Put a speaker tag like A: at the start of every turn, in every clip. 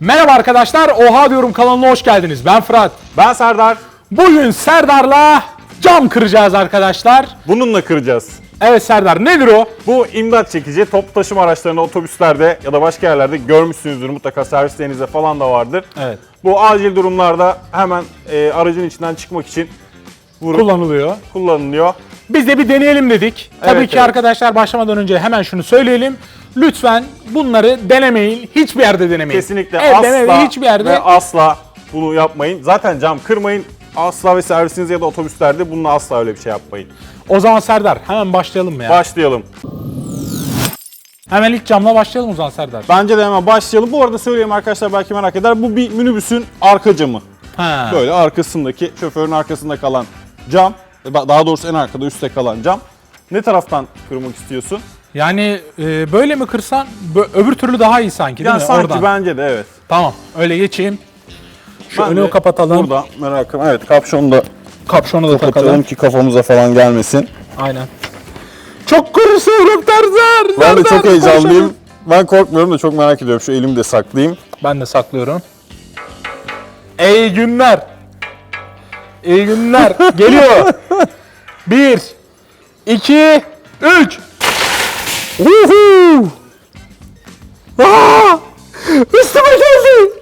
A: Merhaba arkadaşlar, Oha diyorum kanalına hoş geldiniz. Ben Fırat.
B: Ben Serdar.
A: Bugün Serdar'la cam kıracağız arkadaşlar.
B: Bununla kıracağız.
A: Evet Serdar nedir o?
B: Bu imdat çekici top taşıma araçlarında, otobüslerde ya da başka yerlerde görmüşsünüzdür. Mutlaka servislerinizde falan da vardır.
A: Evet.
B: Bu acil durumlarda hemen e, aracın içinden çıkmak için vurup
A: Kullanılıyor.
B: kullanılıyor.
A: Biz de bir deneyelim dedik. Tabii
B: Evet,
A: ki
B: evet.
A: arkadaşlar başlamadan önce hemen şunu söyleyelim. Lütfen bunları denemeyin. Hiçbir yerde denemeyin.
B: Kesinlikle
A: Evde ve
B: asla
A: hiçbir yerde.
B: ve asla bunu yapmayın. Zaten cam kırmayın. Asla ve servisiniz ya da otobüslerde bununla asla öyle bir şey yapmayın.
A: O zaman Serdar hemen başlayalım mı ya?
B: Başlayalım.
A: hemen ilk camla başlayalım o zaman Serdar.
B: Bence de hemen başlayalım. Bu arada söyleyeyim arkadaşlar belki merak eder. Bu bir minibüsün arka camı.
A: Ha.
B: Böyle arkasındaki şoförün arkasında kalan cam, daha doğrusu en arkada üstte kalan cam. Ne taraftan kırmak istiyorsun?
A: Yani e, böyle mi kırsan bö- öbür türlü daha iyi sanki değil
B: Yani
A: mi?
B: sanki
A: Oradan.
B: bence de evet.
A: Tamam öyle geçeyim. Şu
B: Ben
A: önü
B: de
A: kapatalım.
B: Burada merakım. Evet kapşonu da
A: Kapşonu da
B: kapatalım
A: takalım.
B: ki kafamıza falan gelmesin.
A: Aynen. Çok konuşuyorum Tarzan.
B: Ben de
A: Tarzan,
B: çok heyecanlıyım.
A: konuşalım.
B: Ben korkmuyorum da çok merak ediyorum. Şu elimi de saklayayım.
A: Ben de saklıyorum. İyi günler. İyi günler. Geliyor. Bir, iki, üç. Uhu. Aa! Üstüme geldi.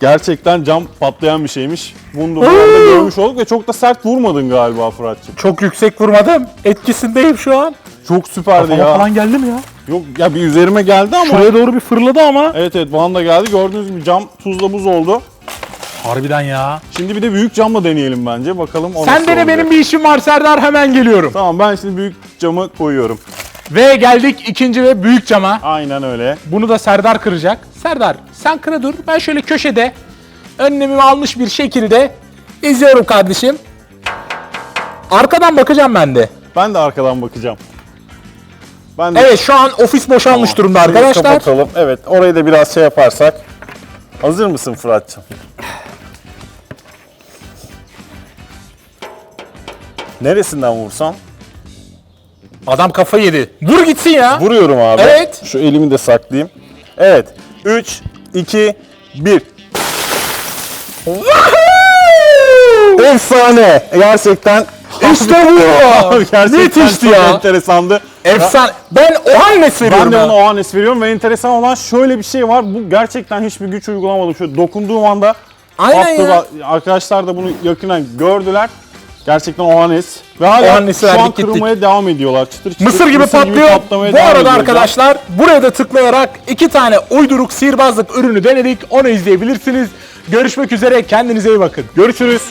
B: Gerçekten cam patlayan bir şeymiş. Bunu da bu görmüş olduk ve çok da sert vurmadın galiba Fırat'cığım.
A: Çok yüksek vurmadım. Etkisindeyim şu an.
B: Çok süperdi
A: Kafama
B: ya.
A: falan geldi mi ya?
B: Yok ya bir üzerime geldi ama.
A: Şuraya doğru bir fırladı ama.
B: Evet evet bana da geldi. Gördüğünüz gibi cam tuzla buz oldu.
A: Harbiden ya.
B: Şimdi bir de büyük camla deneyelim bence. Bakalım o
A: Sen
B: nasıl
A: dene
B: olacak.
A: benim bir işim var Serdar hemen geliyorum.
B: Tamam ben şimdi büyük camı koyuyorum.
A: Ve geldik ikinci ve büyük cama.
B: Aynen öyle.
A: Bunu da Serdar kıracak. Serdar sen kıra dur. Ben şöyle köşede önlemimi almış bir şekilde izliyorum kardeşim. Arkadan bakacağım ben de.
B: Ben de arkadan bakacağım. Ben de
A: Evet şu an ofis boşalmış durumda
B: şurayı
A: arkadaşlar.
B: Kapatalım. Evet orayı da biraz şey yaparsak. Hazır mısın Fırat'cığım? Neresinden vursam?
A: Adam kafayı yedi. Vur gitsin ya.
B: Vuruyorum abi.
A: Evet.
B: Şu elimi de saklayayım. Evet. 3, 2, 1. Efsane. Gerçekten.
A: İşte bu.
B: Gerçekten
A: Müthişti
B: çok
A: ya.
B: enteresandı.
A: Efsane. Ben o Hannes veriyorum
B: Ben de
A: ya.
B: ona o an es veriyorum ve enteresan olan şöyle bir şey var. Bu gerçekten hiçbir güç uygulamadım. Şöyle dokunduğum anda
A: Aynen
B: patladı. Arkadaşlar da bunu yakından gördüler. Gerçekten Ohanes. Ve hala
A: Ohanes'i
B: şu an
A: verdik, gittik.
B: kırılmaya devam ediyorlar. Çıtır çıtır.
A: Mısır gibi patlıyor.
B: patlamaya
A: Bu
B: devam
A: arada
B: ediyor
A: arkadaşlar buraya da tıklayarak iki tane uyduruk sihirbazlık ürünü denedik. Onu izleyebilirsiniz. Görüşmek üzere. Kendinize iyi bakın.
B: Görüşürüz.